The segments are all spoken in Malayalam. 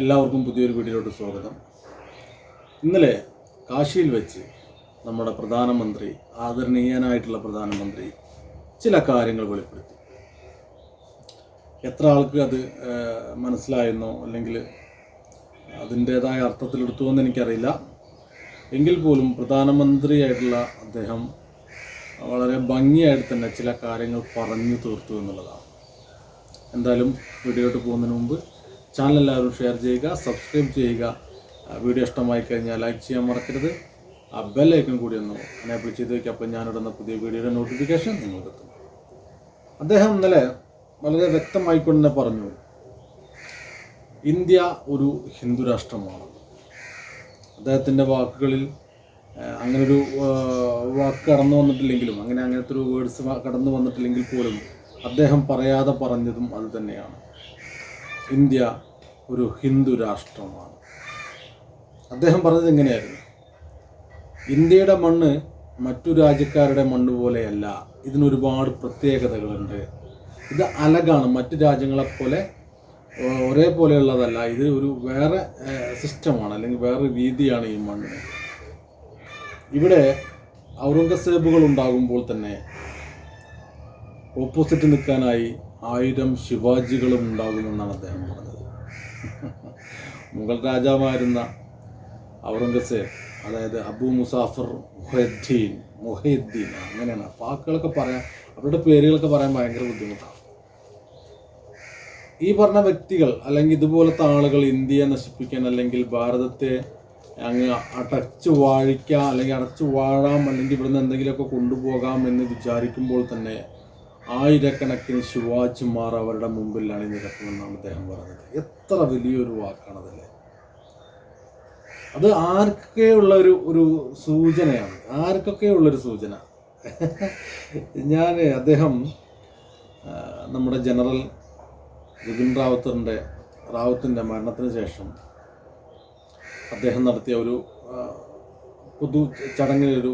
എല്ലാവർക്കും പുതിയൊരു വീഡിയോയിലോട്ട് സ്വാഗതം. ഇന്നലെ കാശിയിൽ വെച്ച് നമ്മുടെ പ്രധാനമന്ത്രി ആദരണീയനായിട്ടുള്ള പ്രധാനമന്ത്രി ചില കാര്യങ്ങൾ വെളിപ്പെടുത്തി. എത്ര ആൾക്ക് അത് മനസ്സിലായെന്നോ അല്ലെങ്കിൽ അതിന്റേതായ അർത്ഥത്തിലെടുത്തു എന്ന് എനിക്കറിയില്ല. എങ്കിൽ പോലും പ്രധാനമന്ത്രിയായിട്ടുള്ള അദ്ദേഹം വളരെ ഭംഗിയായിട്ട് തന്നെ ചില കാര്യങ്ങൾ പറഞ്ഞു തീർത്തു എന്നുള്ളതാണ്. എന്തായാലും വീഡിയോട്ട് പോകുന്നതിന് മുമ്പ് ചാനൽ എല്ലാവരും ഷെയർ ചെയ്യുക സബ്സ്ക്രൈബ് ചെയ്യുക. വീഡിയോ ഇഷ്ടമായി കഴിഞ്ഞാൽ ലൈക്ക് ചെയ്യാൻ മറക്കരുത്. ആ ബെല്ലൈക്കൺ കൂടി ഒന്ന് എനേബിൾ ചെയ്ത് വയ്ക്കുക അപ്പോൾ ഞാനിടുന്ന പുതിയ വീഡിയോയുടെ നോട്ടിഫിക്കേഷൻ നിങ്ങൾക്ക് എത്തും അദ്ദേഹം ഇന്നലെ വളരെ വ്യക്തമായിക്കൊണ്ട് തന്നെ പറഞ്ഞു ഇന്ത്യ ഒരു ഹിന്ദു രാഷ്ട്രമാണ്. അദ്ദേഹത്തിന്റെ വാക്കുകളിൽ അങ്ങനൊരു വാക്ക് കടന്നു വന്നിട്ടില്ലെങ്കിലും അങ്ങനെ അങ്ങനത്തെ ഒരു വേർഡ്സ് കടന്നു വന്നിട്ടില്ലെങ്കിൽ പോലും അദ്ദേഹം പറയാതെ പറഞ്ഞതും അത് തന്നെയാണ്. ഇന്ത്യ ഒരു ഹിന്ദു രാഷ്ട്രമാണ്. അദ്ദേഹം പറഞ്ഞത് എങ്ങനെയായിരുന്നു ഇന്ത്യയുടെ മണ്ണ് മറ്റു രാജ്യക്കാരുടെ മണ്ണ് പോലെയല്ല. ഇതിനൊരുപാട് പ്രത്യേകതകളുണ്ട്. ഇത് അലകാണ്. മറ്റു രാജ്യങ്ങളെപ്പോലെ ഒരേപോലെയുള്ളതല്ല. ഇത് ഒരു വേറെ സിസ്റ്റമാണ്. അല്ലെങ്കിൽ വേറെ രീതിയാണ് ഈ മണ്ണ്. ഇവിടെ ഔറംഗസേബുകൾ ഉണ്ടാകുമ്പോൾ തന്നെ ഓപ്പോസിറ്റ് നിൽക്കാനായി ആയിരം ശിവാജികളും ഉണ്ടാകുമെന്നാണ് അദ്ദേഹം പറഞ്ഞത്. മുഗൾ രാജാവായിരുന്ന ഔറംഗസേബ് അതായത് അബു മുസാഫർ മുഹദ്ദീൻ മുഹദ്ദീൻ അങ്ങനെയാണ്. പാക്കുകളൊക്കെ പറയാൻ അവരുടെ പേരുകളൊക്കെ പറയാൻ ഭയങ്കര ബുദ്ധിമുട്ടാണ് ഈ പറഞ്ഞ വ്യക്തികൾ അല്ലെങ്കിൽ ഇതുപോലത്തെ ആളുകൾ ഇന്ത്യയെ നശിപ്പിക്കാൻ അല്ലെങ്കിൽ ഭാരതത്തെ അങ്ങ് അടച്ചു വാഴിക്കാം അല്ലെങ്കിൽ അടച്ചു വാഴാം അല്ലെങ്കിൽ ഇവിടുന്ന് എന്തെങ്കിലുമൊക്കെ കൊണ്ടുപോകാം എന്ന് വിചാരിക്കുമ്പോൾ തന്നെ ആയിരക്കണക്കിന് ശിവാജിമാർ അവരുടെ മുമ്പിൽ അണിനിരക്കുമെന്നാണ് അദ്ദേഹം പറഞ്ഞത്. എത്ര വലിയൊരു വാക്കാണതല്ലേ? അത് ആർക്കൊക്കെയുള്ള ഒരു ഒരു സൂചനയാണ്. ആർക്കൊക്കെയുള്ളൊരു സൂചന? ഞാൻ അദ്ദേഹം നമ്മുടെ ജനറൽ ബിപിൻ റാവത്തറിന്റെ റാവത്തിന്റെ മരണത്തിന് ശേഷം അദ്ദേഹം നടത്തിയ ഒരു പൊതു ചടങ്ങിലൊരു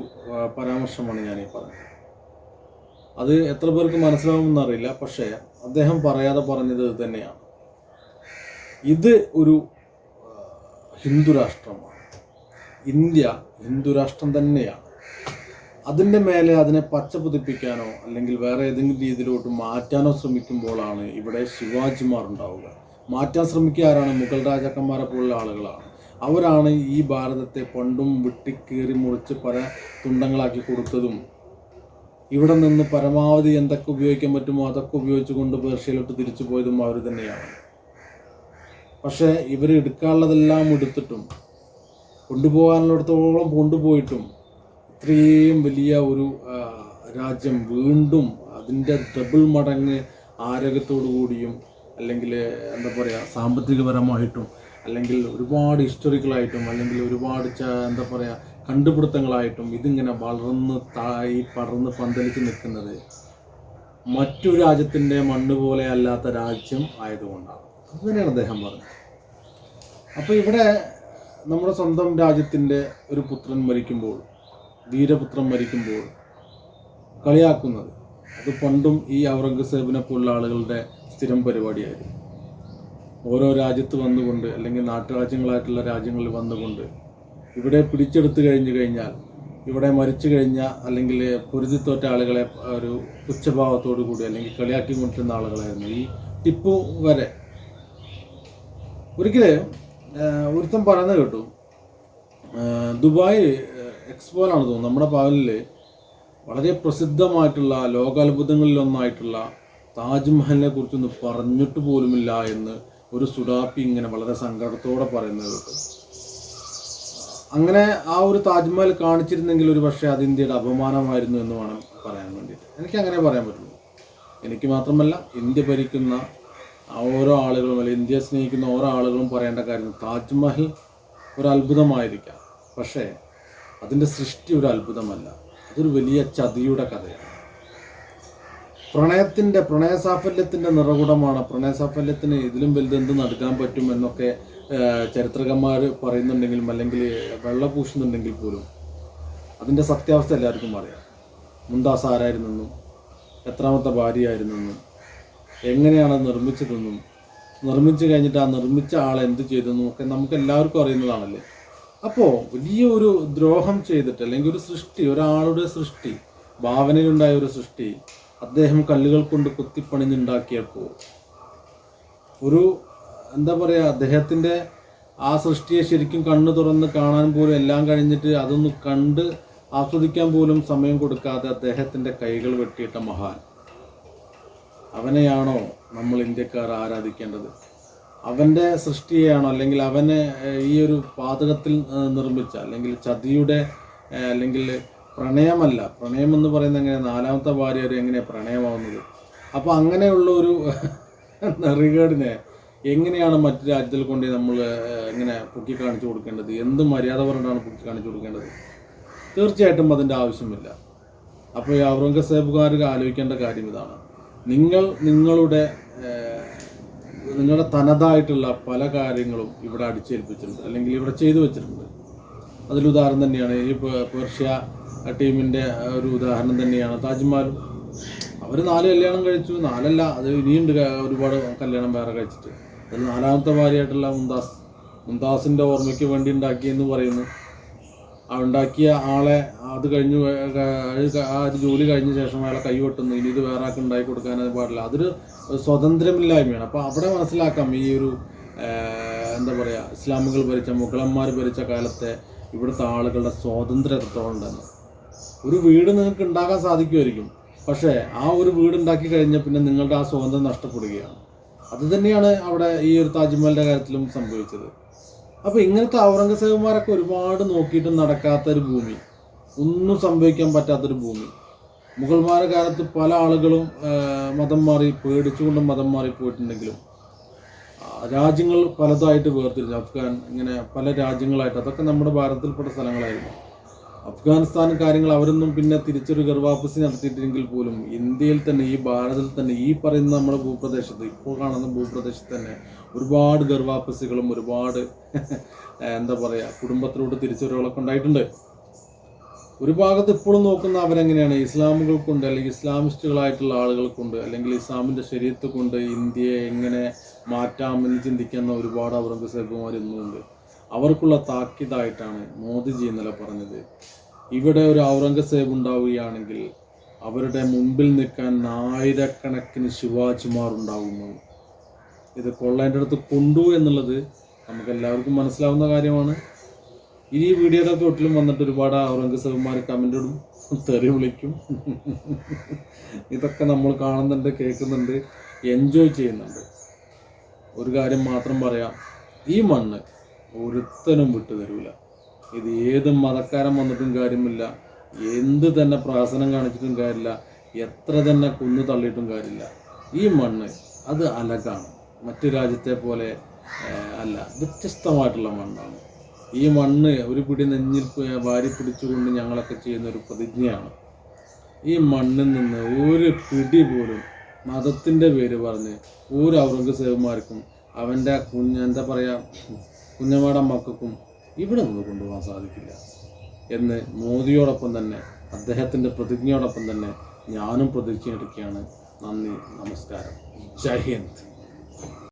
പരാമർശമാണ് ഈ പറഞ്ഞത്. അത് എത്ര പേർക്ക് മനസ്സിലാവുമെന്ന് അറിയില്ല പക്ഷേ അദ്ദേഹം പറയാതെ പറഞ്ഞത് തന്നെയാണ്. ഇത് ഒരു ഹിന്ദു രാഷ്ട്രമാണ്. ഇന്ത്യ ഹിന്ദു രാഷ്ട്രം തന്നെയാണ്. അതിന്റെ മേലെ അതിനെ പച്ച പുതിപ്പിക്കാനോ അല്ലെങ്കിൽ വേറെ ഏതെങ്കിലും രീതിയിലോട്ട് മാറ്റാനോ ശ്രമിക്കുമ്പോഴാണ് ഇവിടെ ശിവാജിമാർ ഉണ്ടാവുക. മാറ്റാൻ ശ്രമിക്കുക ആരാണ്? മുഗൾ രാജാക്കന്മാരെ പോലുള്ള ആളുകളാണ്. അവരാണ് ഈ ഭാരതത്തെ പണ്ടും വിട്ടിക്കേറി മുറിച്ച് പല തുണ്ടങ്ങളാക്കി കൊടുത്തതും ഇവിടെ നിന്ന് പരമാവധി എന്തൊക്കെ ഉപയോഗിക്കാൻ പറ്റുമോ അതൊക്കെ ഉപയോഗിച്ചുകൊണ്ട് പേർഷ്യയിലോട്ട് തിരിച്ചു പോയതും അവർ തന്നെയാണ്. പക്ഷേ ഇവർ എടുക്കാനുള്ളതെല്ലാം എടുത്തിട്ടും കൊണ്ടുപോകാനുള്ളിടത്തോളം കൊണ്ടുപോയിട്ടും ഇത്രയും വലിയ ഒരു രാജ്യം വീണ്ടും അതിന്റെ ഡബിൾ മടങ്ങ് ആരോഗ്യത്തോടു കൂടിയും അല്ലെങ്കിൽ എന്താ പറയുക സാമ്പത്തികപരമായിട്ടും അല്ലെങ്കിൽ ഒരുപാട് ഹിസ്റ്റോറിക്കലായിട്ടും അല്ലെങ്കിൽ ഒരുപാട് എന്താ പറയുക കണ്ടുപിടുത്തങ്ങളായിട്ടും ഇതിങ്ങനെ വളർന്ന് തായി പടർന്ന് പന്തലിച്ച് നിൽക്കുന്നത് മറ്റു രാജ്യത്തിന്റെ മണ്ണ് പോലെ അല്ലാത്ത രാജ്യം ആയതുകൊണ്ടാണ്. അങ്ങനെയാണ് അദ്ദേഹം പറഞ്ഞത്. അപ്പോൾ ഇവിടെ നമ്മുടെ സ്വന്തം രാജ്യത്തിന്റെ ഒരു പുത്രൻ മരിക്കുമ്പോൾ വീരപുത്രൻ മരിക്കുമ്പോൾ കളിയാക്കുന്നത് അത് പണ്ടും ഈ ഔറംഗസേബിനെ പോലുള്ള ആളുകളുടെ സ്ഥിരം പരിപാടിയായിരുന്നു. ഓരോ രാജ്യത്ത് വന്നുകൊണ്ട് അല്ലെങ്കിൽ നാട്ടുരാജ്യങ്ങളായിട്ടുള്ള രാജ്യങ്ങളിൽ വന്നുകൊണ്ട് ഇവിടെ പിടിച്ചെടുത്തു കഴിഞ്ഞു കഴിഞ്ഞാൽ ഇവിടെ മരിച്ചു കഴിഞ്ഞ അല്ലെങ്കിൽ പൊരുതിത്തോറ്റ ആളുകളെ ഒരു പുച്ഛഭാവത്തോടു കൂടി അല്ലെങ്കിൽ കളിയാക്കി കൊണ്ടിരുന്ന ആളുകളായിരുന്നു. ഈ ടിപ്പു വരെ. ഒരിക്കൽ ഒരുത്തം പറയുന്ന പറയുന്നത് കേട്ടു ദുബായ് എക്സ്പോയിലാണ് തോന്നുന്നു നമ്മുടെ പാവലിൽ വളരെ പ്രസിദ്ധമായിട്ടുള്ള ലോകാത്ഭുതങ്ങളിലൊന്നായിട്ടുള്ള താജ്മഹലിനെ കുറിച്ചൊന്നും പറഞ്ഞിട്ട് പോലുമില്ല എന്ന് ഒരു സുഡാപ്പി ഇങ്ങനെ വളരെ സങ്കടത്തോടെ പറയുന്നത് കേട്ടു. അങ്ങനെ ആ ഒരു താജ്മഹൽ കാണിച്ചിരുന്നെങ്കിൽ ഒരു പക്ഷേ അത് ഇന്ത്യയുടെ അപമാനമായിരുന്നു എന്ന് വേണം പറയാൻ വേണ്ടിയിട്ട്. എനിക്ക് അങ്ങനെ പറയാൻ പറ്റുള്ളൂ. എനിക്ക് മാത്രമല്ല ഇന്ത്യ ഭരിക്കുന്ന ഓരോ ആളുകളും അല്ലെങ്കിൽ ഇന്ത്യയെ സ്നേഹിക്കുന്ന ഓരോ ആളുകളും പറയേണ്ട കാര്യം താജ്മഹൽ ഒരു അത്ഭുതമായിരിക്കാം. പക്ഷേ അതിന്റെ സൃഷ്ടി ഒരു അത്ഭുതമല്ല. അതൊരു വലിയ ചതിയുടെ കഥയാണ്. പ്രണയത്തിന്റെ പ്രണയസാഫല്യത്തിന്റെ നിറകുടമാണ്. പ്രണയസാഫല്യത്തിന് ഇതിലും വലുതെന്ത് നടക്കാൻ പറ്റുമെന്നൊക്കെ ചരിത്രകന്മാർ പറയുന്നുണ്ടെങ്കിലും അല്ലെങ്കിൽ വെള്ളം പൂശുന്നുണ്ടെങ്കിൽ പോലും അതിന്റെ സത്യാവസ്ഥ എല്ലാവർക്കും അറിയാം. മുന്താസ് ആരായിരുന്നെന്നും എത്രാമത്തെ ഭാര്യയായിരുന്നെന്നും എങ്ങനെയാണ് നിർമ്മിച്ചതെന്നും നിർമ്മിച്ചു കഴിഞ്ഞിട്ട് ആ നിർമ്മിച്ച ആൾ എന്ത് ചെയ്തെന്നും ഒക്കെ നമുക്ക് എല്ലാവർക്കും അറിയുന്നതാണല്ലേ? അപ്പോൾ വലിയ ഒരു ദ്രോഹം ചെയ്തിട്ട് അല്ലെങ്കിൽ ഒരു സൃഷ്ടി ഒരാളുടെ സൃഷ്ടി ഭാവനയിലുണ്ടായ ഒരു സൃഷ്ടി അദ്ദേഹം കല്ലുകൾ കൊണ്ട് കുത്തിപ്പണിഞ്ഞുണ്ടാക്കിയപ്പോൾ ഒരു എന്താ പറയുക അദ്ദേഹത്തിന്റെ ആ സൃഷ്ടിയെ ശരിക്കും കണ്ണു തുറന്ന് കാണാൻ പോലും എല്ലാം കഴിഞ്ഞിട്ട് അതൊന്ന് കണ്ട് ആസ്വദിക്കാൻ പോലും സമയം കൊടുക്കാതെ അദ്ദേഹത്തിന്റെ കൈകൾ വെട്ടിയിട്ട മഹാൻ. അവനെയാണോ നമ്മൾ ഇന്ത്യക്കാർ ആരാധിക്കേണ്ടത്? അവന്റെ സൃഷ്ടിയെയാണോ അല്ലെങ്കിൽ അവനെ ഈ ഒരു പാതകത്തിൽ നിർമ്മിച്ച അല്ലെങ്കിൽ ചതിയുടെ അല്ലെങ്കിൽ പ്രണയമല്ല പ്രണയം എന്ന് പറയുന്നത് എങ്ങനെ നാലാമത്തെ ഭാര്യ ഒരു എങ്ങനെയാണ് പ്രണയമാവുന്നത്? അപ്പോൾ അങ്ങനെയുള്ള ഒരു നെറികേടിനെ എങ്ങനെയാണ് മറ്റു രാജ്യത്തിൽ കൊണ്ട് നമ്മൾ ഇങ്ങനെ പൊക്കി കാണിച്ചു കൊടുക്കേണ്ടത്? എന്ത് മര്യാദ പറഞ്ഞാണ് പൊക്കി കാണിച്ചു കൊടുക്കേണ്ടത്? തീർച്ചയായിട്ടും അതിന്റെ ആവശ്യമില്ല. അപ്പോൾ ഈ ഔറംഗസേബുകാർ ആലോചിക്കേണ്ട കാര്യം ഇതാണ്. നിങ്ങൾ നിങ്ങളുടെ നിങ്ങളുടെ തനതായിട്ടുള്ള പല കാര്യങ്ങളും ഇവിടെ അടിച്ചേൽപ്പിച്ചിട്ടുണ്ട് അല്ലെങ്കിൽ ഇവിടെ ചെയ്തു വെച്ചിട്ടുണ്ട്. അതിലുദാഹരണം തന്നെയാണ് ഈ പേർഷ്യ ടീമിന്റെ ഒരു ഉദാഹരണം തന്നെയാണ് താജ്മഹലും. അവർ നാല് കല്യാണം കഴിച്ചു. നാലല്ല അത് ഇനിയുണ്ട് ഒരുപാട് കല്യാണം വേറെ കഴിച്ചിട്ട്. അതിൽ നാലാമത്തെ ഭാര്യയായിട്ടുള്ള മുംതാസ്. മുംതാസിന്റെ ഓർമ്മയ്ക്ക് വേണ്ടി ഉണ്ടാക്കിയെന്ന് പറയുന്നു. ഉണ്ടാക്കിയ ആളെ അത് കഴിഞ്ഞു ആ ഒരു ജോലി കഴിഞ്ഞ ശേഷം അയാളെ കൈ വെട്ടുന്നു. ഇനി ഇത് വേറെ ആൾക്ക് ഉണ്ടാക്കി കൊടുക്കാൻ അത് പാടില്ല. അതൊരു സ്വതന്ത്രമില്ലായ്മയാണ്. അപ്പോൾ അവിടെ മനസ്സിലാക്കാം ഈ ഒരു എന്താ പറയുക ഇസ്ലാമുകൾ ഭരിച്ച മുഗളന്മാർ ഭരിച്ച കാലത്തെ ഇവിടുത്തെ ആളുകളുടെ സ്വാതന്ത്ര്യം എത്രത്തോളം ഉണ്ടെന്ന്. ഒരു വീട് നിങ്ങൾക്ക് ഉണ്ടാക്കാൻ സാധിക്കുമായിരിക്കും. പക്ഷേ ആ ഒരു വീട് ഉണ്ടാക്കി കഴിഞ്ഞാൽ പിന്നെ നിങ്ങളുടെ ആ സ്വാതന്ത്ര്യം നഷ്ടപ്പെടുകയാണ്. അത് തന്നെയാണ് അവിടെ ഈ ഒരു താജ്മഹലിന്റെ കാര്യത്തിലും സംഭവിച്ചത്. അപ്പോൾ ഇങ്ങനത്തെ ഔറംഗസേബന്മാരൊക്കെ ഒരുപാട് നോക്കിയിട്ട് നടക്കാത്ത ഒരു ഭൂമി. ഒന്നും സംഭവിക്കാൻ പറ്റാത്തൊരു ഭൂമി. മുഗൾമാരുടെ കാലത്ത് പല ആളുകളും മതം മാറി പേടിച്ചുകൊണ്ട് മതം മാറി പോയിട്ടുണ്ടെങ്കിലും രാജ്യങ്ങൾ പലതായിട്ട് വേർതിരിച്ചു അഫ്ഗാൻ ഇങ്ങനെ പല രാജ്യങ്ങളായിട്ട് അതൊക്കെ നമ്മുടെ ഭാരതത്തിൽപ്പെട്ട സ്ഥലങ്ങളായിരുന്നു. അഫ്ഗാനിസ്ഥാൻ കാര്യങ്ങൾ അവരൊന്നും പിന്നെ തിരിച്ചൊരു ഗർഭാപ്പസി നടത്തിയിട്ടില്ലെങ്കിൽ പോലും ഇന്ത്യയിൽ തന്നെ ഈ ഭാരതത്തിൽ തന്നെ ഈ പറയുന്ന നമ്മുടെ ഭൂപ്രദേശത്ത് ഇപ്പോൾ കാണുന്ന ഭൂപ്രദേശത്ത് തന്നെ ഒരുപാട് ഗർഭാപ്പസികളും ഒരുപാട് എന്താ പറയുക കുടുംബത്തിലോട്ട് തിരിച്ചുവരവുകളൊക്കെ ഉണ്ടായിട്ടുണ്ട്. ഒരു ഭാഗത്ത് ഇപ്പോഴും നോക്കുന്ന അവരെങ്ങനെയാണ്? ഇസ്ലാമുകൾ കൊണ്ട് അല്ലെങ്കിൽ ഇസ്ലാമിസ്റ്റുകളായിട്ടുള്ള ആളുകൾ കൊണ്ട് അല്ലെങ്കിൽ ഇസ്ലാമിന്റെ ശരീരത്തെ കൊണ്ട് ഇന്ത്യയെ എങ്ങനെ മാറ്റാമെന്ന് ചിന്തിക്കുന്ന ഒരുപാട് ഔറംഗസേബുമാർ ഇന്നുണ്ട് അവർക്കുള്ള താക്കീതായിട്ടാണ് മോദിജി ഇന്നലെ പറഞ്ഞത്. ഇവിടെ ഒരു ഔറംഗസേബ് ഉണ്ടാവുകയാണെങ്കിൽ അവരുടെ മുമ്പിൽ നിൽക്കാൻ ആയിരക്കണക്കിന് ശിവാജിമാർ ഉണ്ടാകുന്നു ഇത് കൊള്ളേന്റെ അടുത്ത് കൊണ്ടു എന്നുള്ളത് നമുക്ക് എല്ലാവർക്കും മനസ്സിലാവുന്ന കാര്യമാണ്. ഈ വീഡിയോയുടെ തൊട്ടിലും വന്നിട്ട് ഒരുപാട് ഔറംഗസേബ്മാർ കമന്റ് ഇടും തെറി വിളിക്കും. ഇതൊക്കെ നമ്മൾ കാണുന്നുണ്ട് കേൾക്കുന്നുണ്ട് എൻജോയ് ചെയ്യുന്നുണ്ട്. ഒരു കാര്യം മാത്രം പറയാം ഈ മണ്ണ് ഒരുത്തനും വിട്ടു ഇത് ഏത് മതക്കാരൻ വന്നിട്ടും കാര്യമില്ല. എന്ത് തന്നെ പ്രാസനം കാണിച്ചിട്ടും കാര്യമില്ല. എത്ര തന്നെ കുന്നു തള്ളിയിട്ടും കാര്യമില്ല. ഈ മണ്ണ് അത് അലകാണ്. മറ്റു രാജ്യത്തെ പോലെ അല്ല വ്യത്യസ്തമായിട്ടുള്ള മണ്ണാണ്. ഈ മണ്ണ് ഒരു പിടി നെഞ്ഞിൽ വാരി പിടിച്ചുകൊണ്ട് ഞങ്ങളൊക്കെ ചെയ്യുന്ന ഒരു പ്രതിജ്ഞയാണ്. ഈ മണ്ണിൽ നിന്ന് ഒരു പിടി പോലും മതത്തിന്റെ പേര് പറഞ്ഞ് ഒരു ഔറംഗസേബുമാർക്കും അവന്റെ കുഞ്ഞ് എന്താ പറയുക കുഞ്ഞമാട മക്കൾക്കും ഇവിടെ നിന്ന് കൊണ്ടുപോകാൻ സാധിക്കില്ല എന്ന് മോദിയോടൊപ്പം തന്നെ അദ്ദേഹത്തിന്റെ പ്രതിജ്ഞയോടൊപ്പം തന്നെ ഞാനും പ്രതിജ്ഞ എടുക്കുകയാണ് നന്ദി നമസ്കാരം. ജയ് ഹിന്ദ്.